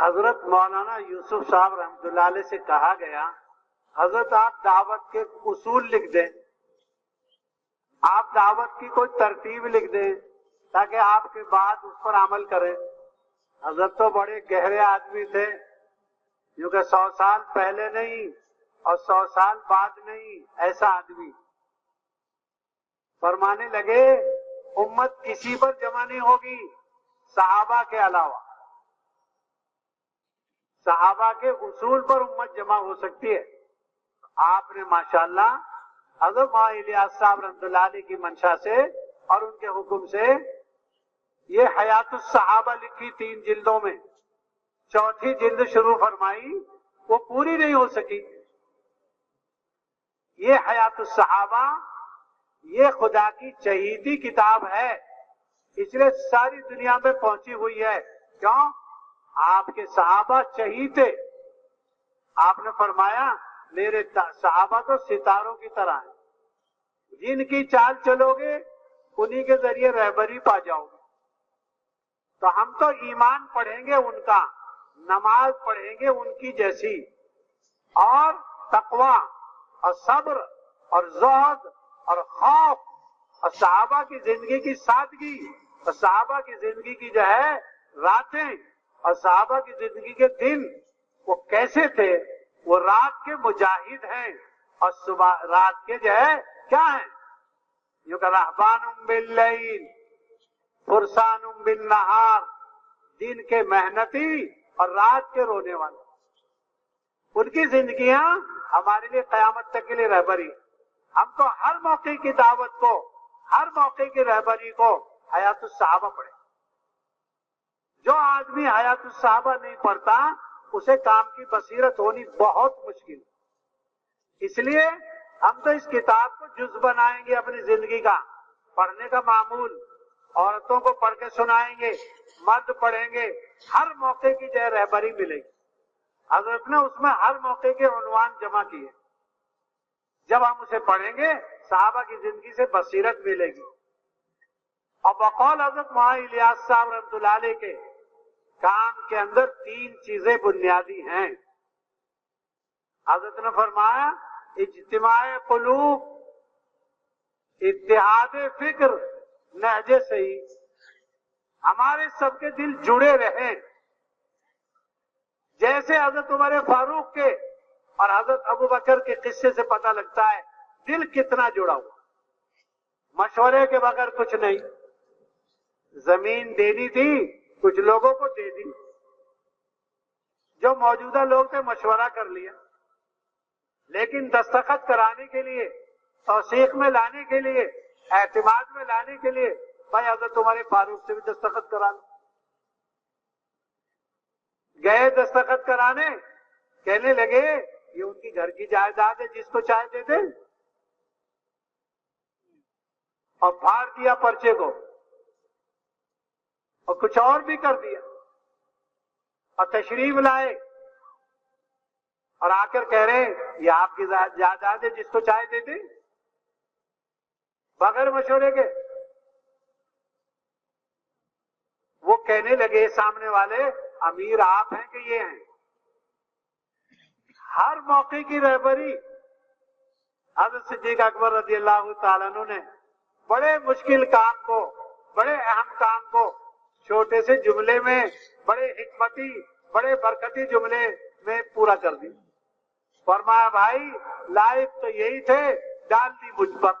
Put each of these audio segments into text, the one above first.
حضرت مولانا یوسف صاحب رحمت اللہ علیہ سے کہا گیا، حضرت آپ دعوت کے اصول لکھ دیں، آپ دعوت کی کوئی ترتیب لکھ دیں تاکہ آپ کے بعد اس پر عمل کریں۔ حضرت تو بڑے گہرے آدمی تھے، کیونکہ سو سال پہلے نہیں اور سو سال بعد نہیں، ایسا آدمی۔ فرمانے لگے، امت کسی پر جمع نہیں ہوگی، صحابہ کے علاوہ۔ صحابہ کے اصول پر امت جمع ہو سکتی ہے۔ آپ نے ماشاءاللہ حضرت الیاس صاحب رحمت اللہ علیہ کی منشا سے اور ان کے حکم سے یہ حیات الصحابہ لکھی تین جلدوں میں چوتھی جلد شروع فرمائی، وہ پوری نہیں ہو سکی۔ یہ حیات الصحابہ، یہ خدا کی چہیدی کتاب ہے، اس لیے ساری دنیا میں پہنچی ہوئی ہے۔ کیوں؟ آپ کے صحابہ شہید تھے۔ آپ نے فرمایا، میرے صحابہ تو ستاروں کی طرح ہیں۔ جن کی چال چلو گے انہی کے ذریعے رہبری پا جاؤ گے تو ہم تو ایمان پڑھیں گے ان کا، نماز پڑھیں گے ان کی جیسی۔ اور تقوا اور صبر اور زہد اور خوف اور صحابہ کی زندگی کی سادگی اور صحابہ کی زندگی کی جو ہے، راتیں اور صحابہ کی زندگی کے دن وہ کیسے تھے؟ وہ رات کے مجاہد ہیں اور صبح رات کے جو ہے، کیا ہیں؟ یو کا رحبان فرسان بالنہار، دن کے محنتی اور رات کے رونے والے۔ ان کی زندگیاں ہمارے لیے قیامت تک کے لیے رہبری ہم کو ہر موقع کی دعوت کو، ہر موقع کی رہبری کو حیات الصحابہ پڑے جو آدمی حیات الصحابہ نہیں پڑھتا، اسے کام کی بصیرت ہونی بہت مشکل۔ اس لیے ہم تو اس کتاب کو جز بنائیں گے اپنی زندگی کا۔ پڑھنے کا معمول، عورتوں کو پڑھ کے سنائیں گے، مرد پڑھیں گے، ہر موقع کی جے رہبری ملے گی۔ حضرت نے اس میں ہر موقع کے عنوان جمع کیے۔ جب ہم اسے پڑھیں گے، صحابہ کی زندگی سے بصیرت ملے گی۔ اور بقول حضرت مہا الیاس صاحب رحمت اللہ علیہ کے کام کے اندر تین چیزیں بنیادی ہیں۔ حضرت نے فرمایا، اجتماع قلوب، اتحاد فکر نہجے صحیح۔ ہمارے سب کے دل جڑے رہے جیسے حضرت عمر فاروق کے اور حضرت ابو بکر کے قصے سے پتہ لگتا ہے، دل کتنا جڑا ہوا۔ مشورے کے بغیر کچھ نہیں۔ زمین دینی تھی کچھ لوگوں کو دے دی۔ جو موجودہ لوگ تھے، مشورہ کر لیا۔ لیکن دستخط کرانے کے لیے، توثیق میں لانے کے لیے، اعتماد میں لانے کے لیے بھائی اگر تمہارے فاروق سے بھی دستخط کرا لو۔ گئے دستخط کرانے، کہنے لگے، یہ ان کی گھر کی جائیداد ہے، جس کو چاہے دے دے۔ اور پھاڑ دیا پرچے کو۔ اور کچھ اور بھی کر دیا اور تشریف لائے اور آ کر کہہ رہے ہیں، یہ آپ کی جائیداد ہے، جس کو چاہے دے دیں۔ بغیر مشورے کے۔ وہ کہنے لگے سامنے والے، امیر آپ ہیں کہ یہ ہیں۔ ہر موقع کی رہبری، حضرت صدیق اکبر رضی اللہ تعالیٰ نے بڑے مشکل کام کو، بڑے اہم کام کو چھوٹے سے جملے میں بڑے حکمتی، بڑے برکتی جملے میں پورا کر دی۔ فرمایا، بھائی لائف تو یہی تھے، ڈال دی مجھ پر۔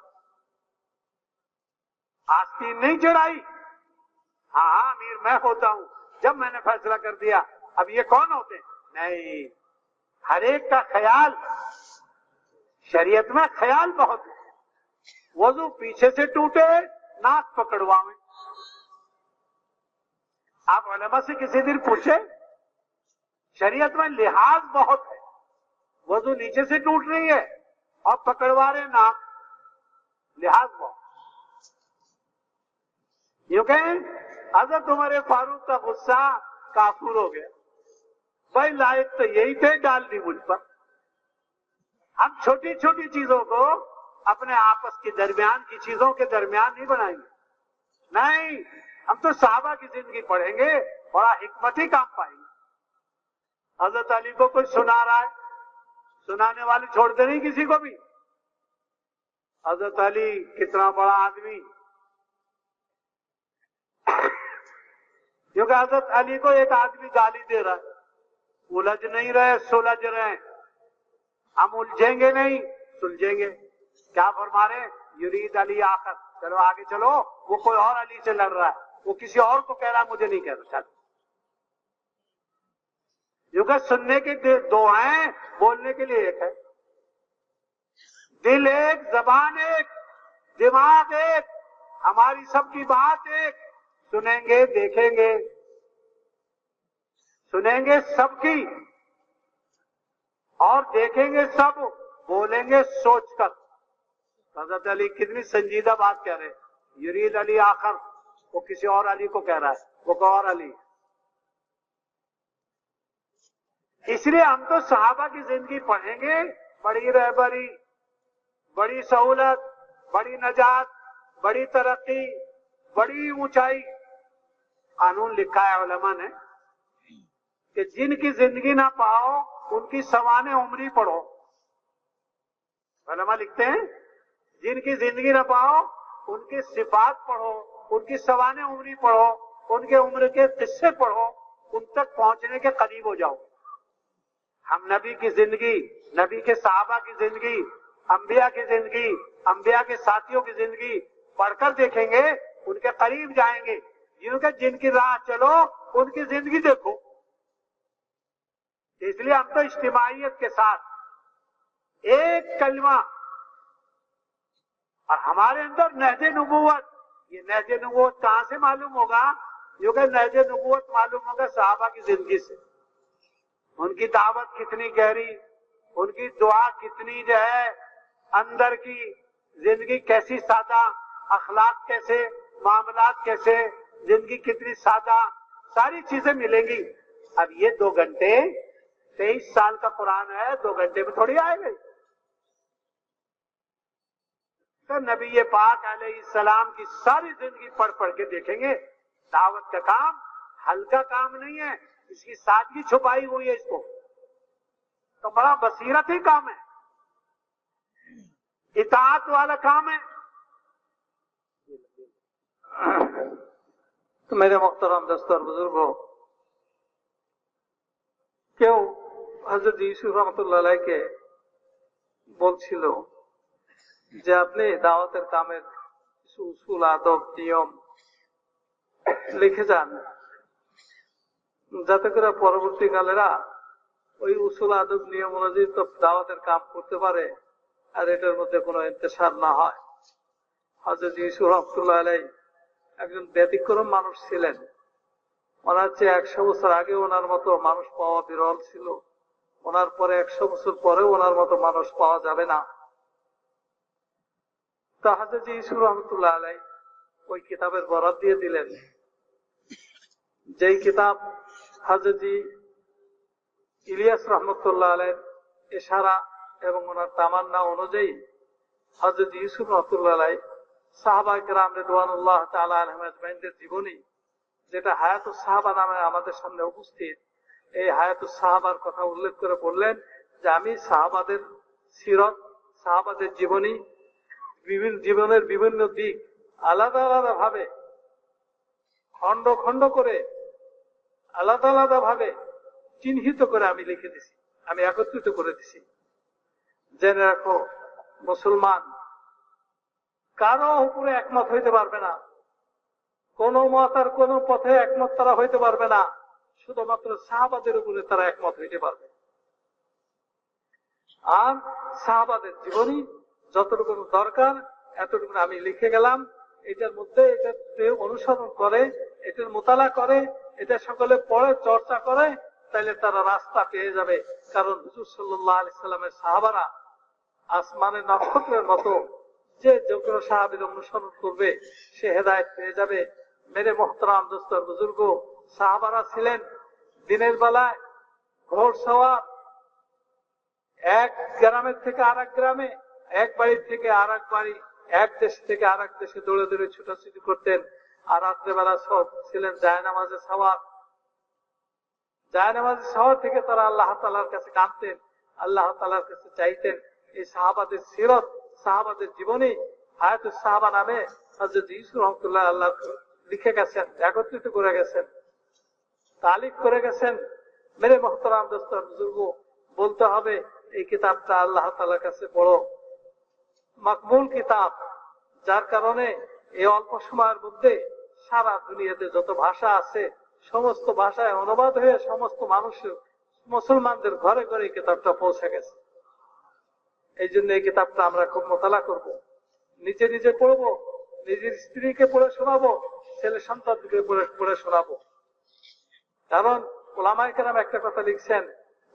آستی نہیں چڑھائی۔ ہاں ہاں امیر، میں ہوتا ہوں۔ جب میں نے فیصلہ کر دیا، اب یہ کون ہوتے نہیں، ہر ایک کا خیال، شریعت میں خیال بہت وضو پیچھے سے ٹوٹے، ناک پکڑواؤں آپ علماء سے کسی دن پوچھیں، شریعت میں لحاظ بہت ہے۔ وضو نیچے سے ٹوٹ رہی ہے اور پکڑوا رہے نا لحاظ بہت۔ یوں کہیں اگر تمہارے فاروق کا غصہ کافور ہو گیا۔ بھائی لائق تو یہی تھے ڈال دی مجھ پر۔ ہم چھوٹی چھوٹی چیزوں کو اپنے آپس کے درمیان کی چیزوں کے درمیان نہیں بنائیں گے۔ نہیں ہم تو صحابہ کی زندگی پڑھیں گے، بڑا حکمت ہی کام پائیں گے۔ حضرت علی کو کوئی سنا رہا ہے، سنانے والے چھوڑتے نہیں کسی کو بھی۔ حضرت علی کتنا بڑا آدمی۔ کیونکہ حضرت علی کو ایک آدمی گالی دے رہا ہے۔ الجھ نہیں رہے، سلجھ رہے۔ ہم الجھیں گے نہیں، سلجھیں گے۔ کیا فرما رہے یرید علی آخر۔ چلو آگے چلو، وہ کوئی اور علی سے لڑ رہا ہے۔ وہ کسی اور کو کہہ رہا مجھے نہیں کہہ رہا کیونکہ سننے کے دو ہیں بولنے کے لیے ایک ہے۔ دل ایک، زبان ایک، دماغ ایک، ہماری سب کی بات ایک۔ سنیں گے، دیکھیں گے۔ سنیں گے سب کی۔ اور دیکھیں گے سب، بولیں گے سوچ کر۔ حضرت علی کتنی سنجیدہ بات کہہ رہے یرید علی آخر۔ وہ کسی اور علی کو کہہ رہا ہے، وہ غور علی۔ اس لیے ہم تو صحابہ کی زندگی پڑھیں گے، بڑی رہبری، بڑی سہولت، بڑی نجات، بڑی ترقی، بڑی اونچائی۔ قانون لکھا ہے، علماء نے۔ کہ جن کی زندگی نہ پاؤ، ان کی سوان عمری پڑھو۔ علماء لکھتے ہیں، جن کی زندگی نہ پاؤ، ان کی صفات پڑھو۔ ان کی سوانح عمری پڑھو، ان کے عمر کے قصے پڑھو، ان تک پہنچنے کے قریب ہو جاؤ۔ ہم نبی کی زندگی، نبی کے صحابہ کی زندگی، انبیاء کی زندگی، انبیاء کے ساتھیوں کی زندگی پڑھ کر دیکھیں گے، ان کے قریب جائیں گے۔ جن کے جن کی راہ چلو، ان کی زندگی دیکھو۔ اس لیے ہم تو اجتماعیت کے ساتھ ایک کلمہ اور ہمارے اندر نہج نبوت یہ نہج نبوت کہاں سے معلوم ہوگا؟ جو کہ نہج نبوت معلوم ہوگا صحابہ کی زندگی سے۔ ان کی دعوت کتنی گہری، ان کی دعا کتنی جو ہے، اندر کی زندگی کیسی سادہ، اخلاق کیسے، معاملات کیسے، زندگی کتنی سادہ، ساری چیزیں ملیں گی۔ اب یہ دو گھنٹے، تیئیس سال کا قرآن ہے، دو گھنٹے میں تھوڑی آئے گئی تو نبی پاک علیہ السلام کی ساری زندگی پڑھ پڑھ کے دیکھیں گے، دعوت کا کام ہلکا کام نہیں ہے، اس کی سادگی چھپائی ہوئی ہے اس کو۔ تو بڑا بصیرت ہی کام ہے۔ اطاعت والا کام ہے۔ تو میرے مخترم دستور بزرگ ہو رحمت اللہ کے بول سیلو বলছিল যে আপনি দাওয়াতের কামের কিছু আদব, নিয়ম লিখে যান। যাতে করে পরবর্তীকালেরা ওই উসুল, আদব, নিয়ম অনুযায়ী তো দাওয়াতের কাম করতে পারে আর এটার মধ্যে কোনো ইন্তেসার না হয়। হজরত ইসুফ রহমতুল্লাহ আলাই একজন ব্যতিক্রম মানুষ ছিলেন। ওনার চেয়ে একশো বছর আগে ওনার মতো মানুষ পাওয়া বিরল ছিল। ওনার পরে একশো বছর পরে ওনার মতো মানুষ পাওয়া যাবে না। আলাই, ওই কিতাবের বরাদ দিয়ে দিলেন। যেই কিতাব হাজাজি ইলিয়াস রহমতুল্লাহ আলের এশারা এবং ওনার তামান্না অনুযায়ী হজরত ইউসুফ রহমতুল্লাহ জীবনী, যেটা হায়াতুস সাহাবা নামে আমাদের সামনে উপস্থিত, এই হায়াতুস সাহাবার কথা উল্লেখ করে বললেন যে আমি সাহাবাদের সিরত, সাহাবাদের জীবনী বিভিন্ন জীবনের বিভিন্ন দিক আলাদা আলাদা ভাবে খন্ড খন্ড করে, আলাদা আলাদা ভাবে চিহ্নিত করে আমি লিখে দিছি, আমি একত্রিত করে দিছি। জেনে রাখো, মুসলমান কারও উপরে একমত হইতে পারবে না। কোন মত আর কোন পথে একমত তারা হইতে পারবে না। শুধুমাত্র শাহবাদের উপরে তারা একমত হইতে পারবে। আর শাহবাদের জীবনী যতটুকু দরকার, এতটুকু আমি লিখে গেলাম। এটার মধ্যে এটা অনুসরণ করে, এটার মোতালা করে, এটা সকলে পড়ে, চর্চা করে, তাইলে তারা রাস্তা পেয়ে যাবে। কারণ হুজুর সাল্লাহ সাল্লামের সাহাবারা আসমানের নক্ষত্রের মতো, যে যে কোনো সাহাবির অনুসরণ করবে, সে হেদায়ত পেয়ে যাবে। মেরে মোহতরাম দোস্তর বুজুর্গ সাহাবারা ছিলেন দিনের বেলায় ঘোর সওয়ার এক গ্রামের থেকে আর গ্রামে এক বাড়ির থেকে আর এক বাড়ি, এক দেশ থেকে আর এক দেশে দৌড়ে দৌড়ে ছুটাছুটি করতেন। আর রাত্রেবেলা সব ছিলেন জায়নামাজে সাওয়ার জায়নামাজ শহর থেকে তারা আল্লাহ তালার কাছে কাঁদতেন, আল্লাহ তালার কাছে চাইতেন। এই সাহাবাদের সিরত, সাহাবাদের জীবনী হায়াতুল সাহাবা নামে রহমতুল্লাহ আল্লাহ লিখে গেছেন, একত্রিত করে গেছেন, তালিক করে গেছেন। মেরে মোহতরাম দোস্তর বুজুর্গ, বলতে হবে, এই কিতাবটা আল্লাহ তালার কাছে বড়। মকবুল কিতাব, যার কারণে এই অল্প সময়ের মধ্যে সারা দুনিয়াতে যত ভাষা আছে, সমস্ত ভাষায় অনুবাদ হয়ে সমস্ত মানুষ মুসলমানদের ঘরে ঘরে এই কিতাবটা পৌঁছে গেছে এই জন্য এই কিতাবটা আমরা খুব মোতালা করব। নিজে নিজে পড়ব, নিজের স্ত্রীকে পড়ে শোনাবো, ছেলে সন্তানকে পড়ে শোনাবো কারণ ওলামাই কেরাম একটা কথা লিখছেন,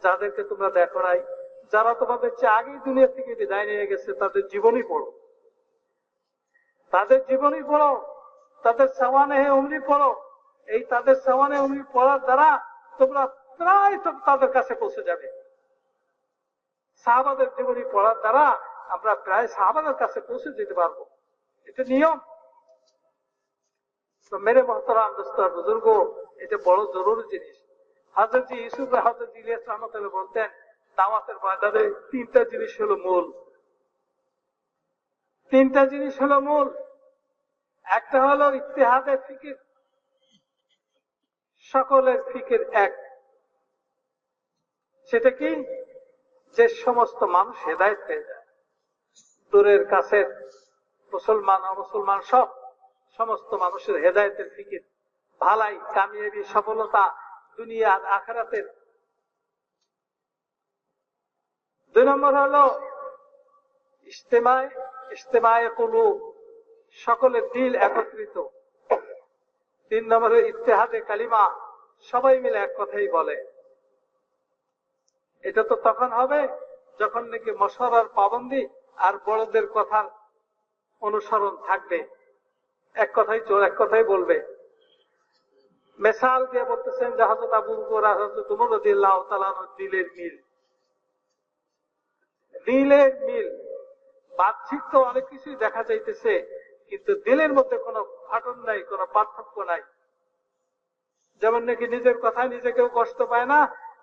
যাদেরকে তোমরা দেখো নাই যারা তোমাদের চেয়ে আগেই দুনিয়া থেকে বিদায় নিয়ে গেছে, তাদের জীবনই পড়ো। তাদের জীবনই পড়ো। তাদের সামানে অমনি পড়ো। এই তাদের সামানে অমনি পড়ার দ্বারা তোমরা প্রায় তাদের কাছে পৌঁছে যাবে। সাহাবাদের জীবনী পড়ার দ্বারা আমরা প্রায় সাহাবাদের কাছে পৌঁছে যেতে পারব। এটা নিয়ম। তো মেরে মহতরাম দোস্তর বুজুর্গ, এটা বড় জরুরি জিনিস। হাজরত ইউসুফ হাজরত ইলিয়াস রহমত বলতেন দাওয়াতের ময়দানে তিনটা জিনিস হলো মূল। তিনটা জিনিস হলো মূল। একটা হলো ইতিহাদের ফিকির। সকলের ফিকির এক। সেটা কি? যে সমস্ত মানুষ হেদায়ত পেয়ে যায়। দূরের কাছের মুসলমান, অমুসলমান সব সমস্ত মানুষের হেদায়তের ফিকির। ভালাই, কামিয়াবি, সফলতা দুনিয়ার আখারাতের দুই নম্বর হলো ইস্তেমায় ইস্তেমায় কুলু সকলের দিল একত্রিত। তিন নম্বরে ইতিহাদে কালিমা, সবাই মিলে এক কথাই বলে। এটা তো তখন হবে যখন নাকি মশরার পাবন্দি আর বড়দের কথার অনুসরণ থাকবে। এক কথাই চোর এক কথাই বলবে। মেসাল দিয়ে বলতেছেন যে হজরত আবু হজরত উমর রাদিয়াল্লাহু দিলের মিল। দিলের মিল। বাহ্যিক তো অনেক কিছুই দেখা যাইতেছে, কিন্তু দিলের মধ্যে কোনো ফাটন নাই, কোনো পার্থক্য নাই। যেমন নাকি নিজের কথায় নিজে কেউ কষ্ট পায় না,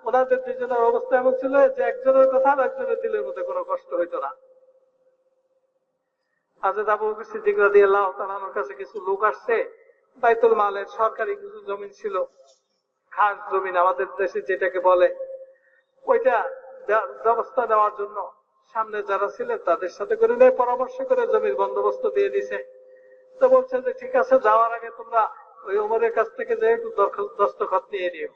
ওনাদের দুজনের অবস্থা এমন ছিল যে একজনের কথা আর একজনের দিলের মধ্যে কোনো কষ্ট হইতো না। হাজরত আবু বকর সিদ্দিক রাদিয়াল্লাহু তাআলার কাছে কিছু লোক আসছে, বাইতুল মালের সরকারি কিছু জমিন ছিল, খাস জমিন আমাদের দেশে যেটাকে বলে, ওইটা ব্যবস্থা দেওয়ার জন্য সামনে যারা ছিলেন, তাদের সাথে করে নেয়, পরামর্শ করে জমির বন্দোবস্ত দিয়ে দিছে। তো বলছে যে, ঠিক আছে, যাওয়ার আগে তোমরা ওই উমরের কাছ থেকে যে একটু দস্তখত নিয়ে নিও।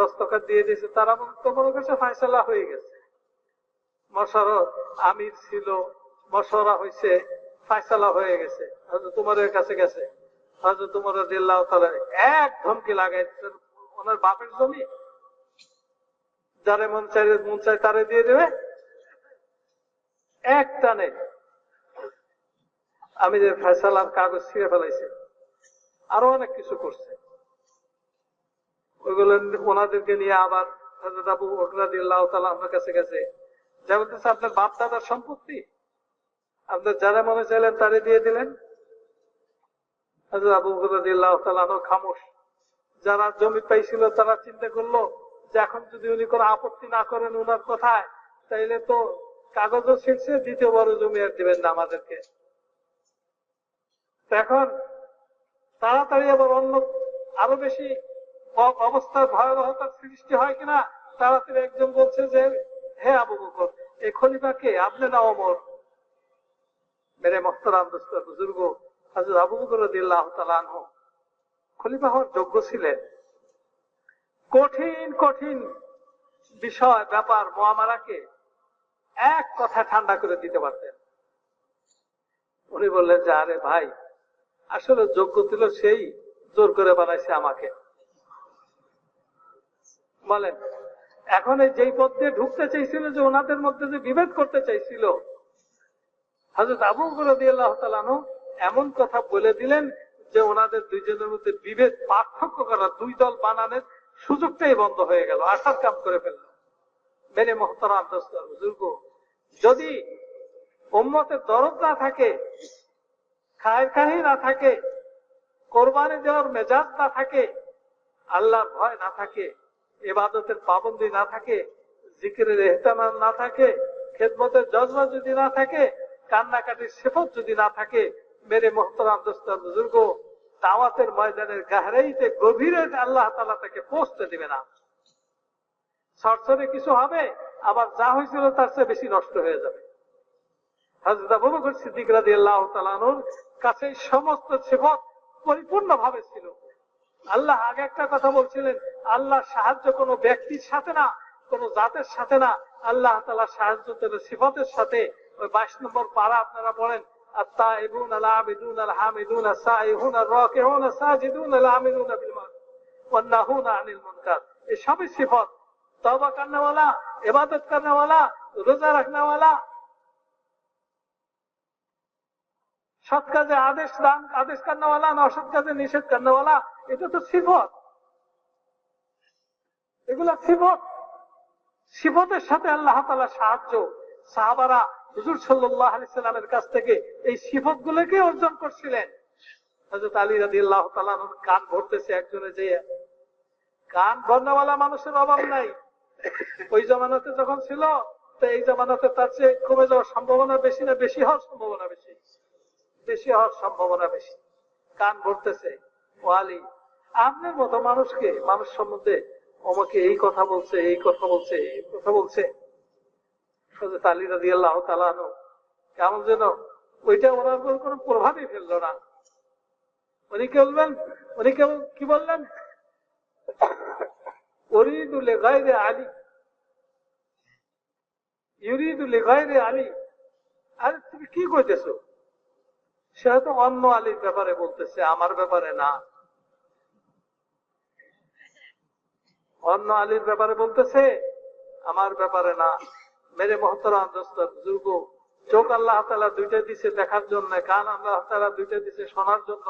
দস্তখত দিয়ে দিয়েছে, তারা তোমার কাছে হয়ে গেছে। আমির ছিল ফায়সালা হয়ে গেছে। উমরের কাছে গেছে। তালা এক ধমকি লাগাই ওনার বাপের জমি যারে মন চাই মন চাই তারে দিয়ে দেবে। এক টানে। আমি যে ফেসালার কাগজ ছিঁড়ে ফেলাইছে, আরও অনেক কিছু করছে। ওইগুলো ওনাদেরকে নিয়ে আবার হজরত আবু বকরাদিল্লাহ তালা আপনার কাছে গেছে। যা বলতেছে, আপনার বাপ দাদার সম্পত্তি? আপনার যারা মনে চাইলেন তারে দিয়ে দিলেন? আবু বকরাদিল্লাহ তালা খামোশ। যারা জমি পাইছিল তারা চিন্তা করল যে এখন যদি উনি কোনো আপত্তি না করেন উনার কথায়, তাইলে তো কাগজও ছিঁড়ছে দ্বিতীয় বড় জমি আর দিবেন না আমাদেরকে। এখন তাড়াতাড়ি আবার অন্য আরও বেশি অবস্থার ভয়াবহতার সৃষ্টি হয় কিনা, তাড়াতাড়ি একজন বলছে যে, হে আবু বকর এই খলিফাকে আপনি না অমর মেরে মস্তরাম দোস্ত বুজুর্গ হাজর আবু বকর দিল্লাহ তালান খলিফা হওয়ার যোগ্য ছিলেন। কঠিন কঠিন বিষয়, ব্যাপার মহামারাকে এক কথা ঠান্ডা করে দিতে পারতেন। উনি বললেন যে, আরে ভাই, আসলে যোগ্য ছিল সেই, জোর করে বানাইছে আমাকে। বলেন, এখন এই যেই পথ দিয়ে ঢুকতে চাইছিল যে ওনাদের মধ্যে যে বিভেদ করতে চাইছিল হাজরত আবু গরদি আল্লাহ তালানো এমন কথা বলে দিলেন যে, ওনাদের দুইজনের মধ্যে বিভেদ, পার্থক্য করা দুই দল বানানোর সুযোগটাই বন্ধ হয়ে গেল আশার কাম করে ফেলল। মেনে মহতরাম বুজুর্গ, যদি উম্মতের দরদ না থাকে, খায়ের খাহি না থাকে, কোরবানি দেওয়ার মেজাজ না থাকে, আল্লাহর ভয় না থাকে এবাদতের পাবন্দি না থাকে, জিকিরের এহতামাম না থাকে, খেদমতের জজমা যদি না থাকে, কান্নাকাটির সেফত যদি না থাকে মেরে মোহতরাম দোস্তার বুজুর্গ দাওয়াতের ময়দানের গাহরাইতে গভীরে আল্লাহ তালা তাকে পৌঁছতে দিবে না। সরসরে কিছু হবে, আবার যা হয়েছিল তার চেয়ে বেশি নষ্ট হয়ে যাবে। কাছে সমস্ত পরিপূর্ণ ভাবে ছিল। আল্লাহ আগে একটা কথা বলছিলেন, আল্লাহ সাহায্য কোনো ব্যক্তির সাথে না, কোন জাতের সাথে না। আল্লাহ তালা সাহায্য দিল সিফতের সাথে। ওই বাইশ নম্বর পাড়া আপনারা পড়েন الطائبون العابدون الحامدون السائحون الراكعون الساجدون العاملون بالمعروف والناهون عن المنكر এই সবই সিফত তওবা করনেওয়ালা ইবাদত করনেওয়ালা রোজা রাখনেওয়ালা সৎ কাজে আদেশ দান আদেশ করনেওয়ালা না অসৎ কাজে নিষেধ করনেওয়ালা এটা তো সিফত এগুলা সিফত সিফতের সাথে আল্লাহ তালা সাহায্য সাহাবারা হুজুর সাল্লাহ আলিয়াল্লামের কাছ থেকে এই সিফত গুলোকে অর্জন করছিলেন। হজরত আলী রাজি আল্লাহ কান ভরতেছে একজনে যে, কান ভরনেওয়ালা মানুষের অভাব নাই। ওই জমানাতে যখন ছিল, তো এই জমানাতে তার চেয়ে কমে যাওয়ার সম্ভাবনা বেশি না, বেশি হওয়ার সম্ভাবনা বেশি? বেশি হওয়ার সম্ভাবনা বেশি। কান ভরতেছে, ও আলী, আপনার মতো মানুষকে, মানুষ সম্বন্ধে আমাকে এই কথা বলছে, এই কথা বলছে, এই কথা বলছে। আলী রাজি আল্লাহ কেমন যেন ওইটা ওনার উপর কোনো প্রভাবই ফেলল না। উনি বলবেন? উনি কি বললেন? তুমি কি কইতেছো? সে হয়তো অন্য আলীর ব্যাপারে বলতেছে, আমার ব্যাপারে না। অন্য আলীর ব্যাপারে বলতেছে, আমার ব্যাপারে না। মেরে মহতরাম দোস্তর বুজুর্গ। চোখ আল্লাহ তালা দুইটা দিছে দেখার জন্য, কান আল্লাহ তালা দুইটা দিছে শোনার জন্য।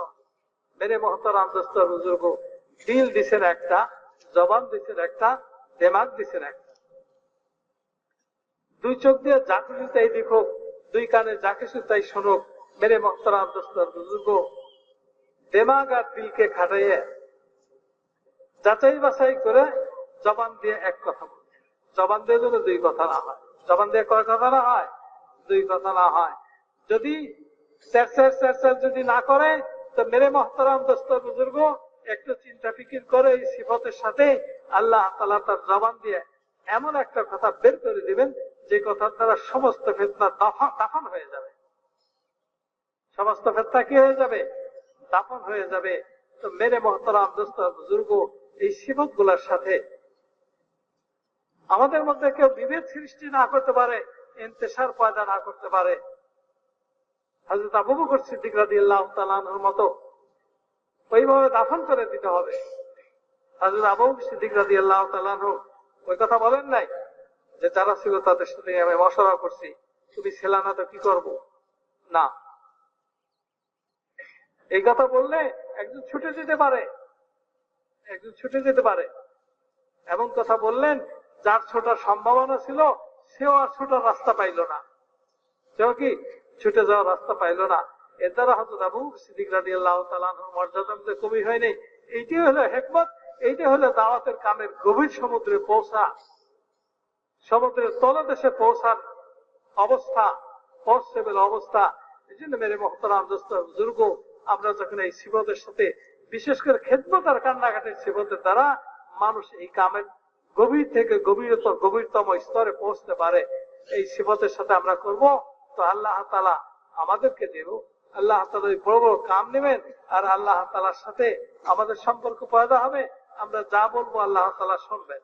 মেরে মহতরাম দোস্তর বুজুর্গ। দিল দিছেন একটা, জবান দিছেন একটা, দেমাগ দিছেন একটা। দুই চোখ দিয়ে যা কিছু তাই দেখো দুই কানে যা কিছু তাই শোনো মেরে মহতরাম দোস্তর বুজুর্গ। দেমাগ আর দিলকে খাটাইয়ে যাচাই বাছাই করে জবান দিয়ে এক কথা বলবে জবান দিয়ে যেন দুই কথা না হয়। জবান দিয়ে কয় কথা না হয়, দুই কথা না হয়। যদি যদি না করে, তো মেরে মহতরাম দোস্ত বুজুর্গ, একটু চিন্তা ফিকির করে এই সিফতের সাথে আল্লাহ তালা তার জবান দিয়ে এমন একটা কথা বের করে দিবেন, যে কথার দ্বারা সমস্ত ফেতনা দাফন হয়ে যাবে। সমস্ত ফেতনা কি হয়ে যাবে? দাফন হয়ে যাবে। তো মেরে মহতরাম দোস্ত বুজুর্গ, এই সিফত সাথে আমাদের মধ্যে কেউ বিভেদ সৃষ্টি না করতে পারে, ইন্তেসার পয়দা না করতে পারে। হাজরত আবু বকর সিদ্দিক রাজি আল্লাহ তালানোর মতো ওইভাবে দাফন করে দিতে হবে। হাজরত আবু সিদ্দিক রাজি আল্লাহ তালানো ওই কথা বলেন নাই যে, যারা ছিল তাদের সাথে আমি মশলা করছি, তুমি ছিল না তো কি করব? না। এই কথা বললে একজন ছুটে যেতে পারে, একজন ছুটে যেতে পারে। এমন কথা বললেন যার ছোটার সম্ভাবনা ছিল, সেও আর ছোটার রাস্তা পাইল না। সেও কি ছুটে যাওয়ার রাস্তা পাইল না? এর দ্বারা হয়তো আবু সিদ্দিক রাজি আল্লাহ মর্যাদা কমি হয়নি এইটাই হলো হেকমত এইটাই হলো দাওয়াতের কামের গভীর সমুদ্রে পৌঁছা। সমুদ্রের তলদেশে পৌঁছার অবস্থা, পৌঁছেবেল অবস্থা। এই জন্য মেরে মহতরাম বুজুর্গ, আমরা যখন এই শিবদের সাথে, বিশেষ করে খেদমত আর কান্নাঘাটের শিবদের দ্বারা, মানুষ এই কামের গভীর থেকে গভীরতর, গভীরতম স্তরে পৌঁছতে পারে এই সিফতের সাথে আমরা করব। তো আল্লাহ তালা আমাদেরকে দেব। আল্লাহ তালা বড় বড় কাম নেবেন, আর আল্লাহ তালার সাথে আমাদের সম্পর্ক পয়দা হবে, আমরা যা বলব আল্লাহ তালা শুনবেন।